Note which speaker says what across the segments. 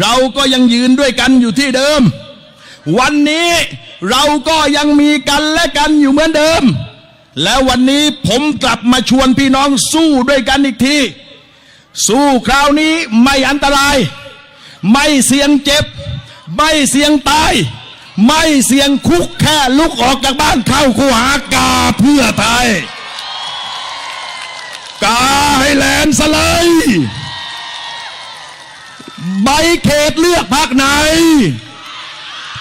Speaker 1: เราก็ยังยืนด้วยกันอยู่ที่เดิม วันนี้เราก็ยังมีกันและกันอยู่เหมือนเดิม แล้ววันนี้ผมกลับมาชวนพี่น้องสู้ด้วยกันอีกที สู้คราวนี้ไม่อันตราย ไม่เสี่ยงเจ็บ ไม่เสี่ยงตาย ไม่เสี่ยงคุกแค่ลุกออกจากบ้านเข้าคูหากาเพื่อไทย ใบเขตเลือกพักไหน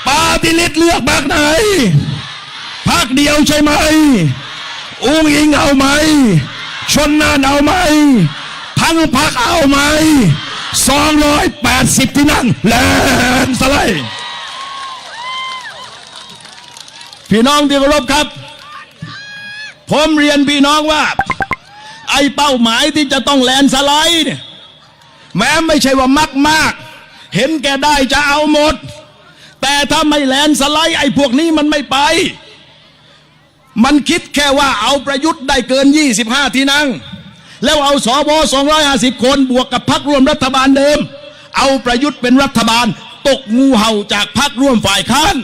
Speaker 1: ปาติลิตเลือกพักไหนพักเดียวใช่ไหม อุ้งอิงเอาไหม ชนนานเอาไหม ทั้งพักเอาไหม280ที่นั่งแลนสไลด์พี่น้องที่เคารพครับ ผมเรียนพี่น้องว่า ไอ้เป้าหมายที่จะต้องแลนสไลด์เนี่ย แม้ไม่ใช่ว่ามักมากเห็นแก่ได้จะเอาหมด แต่ถ้าไม่แลนสไลด์ไอ้พวกนี้มันไม่ไป มันคิดแค่ว่าเอาประยุทธ์ได้เกิน 25 ที่นั่ง แล้วเอาสอบ250 คนบวกกับพักร่วมรัฐบาลเดิม เอาประยุทธ์เป็นรัฐบาล ตกงูเห่าจากพักร่วมฝ่ายค้าน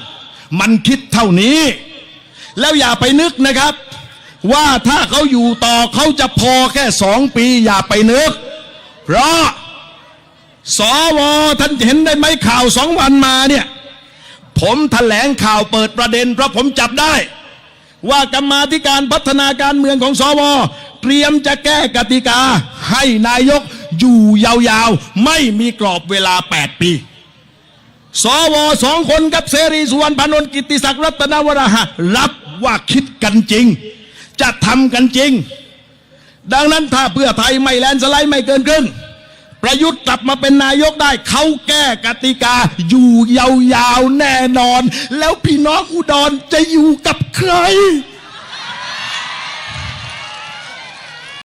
Speaker 1: มันคิดเท่านี้ แล้วอย่าไปนึกนะครับ ว่าถ้าเขาอยู่ต่อเขาจะพอแค่สองปีอย่าไปนึก เพราะ สวท่านเห็นได้ไหมข่าวสองวันมาเนี่ย ผมแถลงข่าวเปิดประเด็นเพราะผมจับได้ ว่ากรรมาธิการพัฒนาการเมืองของสวเตรียมจะแก้กติกา ให้นายกอยู่ยาวๆ ไม่มีกรอบเวลา 8 ปี สวสองคนกับเสรีสุวรรณพานนท์กิติศักดิ์รัตนวราหะรับว่าคิดกันจริง จะทำกันจริง ดังนั้นถ้าเพื่อไทยไม่แลนสไลด์ไม่เกินครึ่ง ประยุทธ์กลับมาเป็นนายกได้ เขาแก้กติกา อยู่ยาวๆแน่นอน แล้วพี่น้องอุดรจะอยู่กับใคร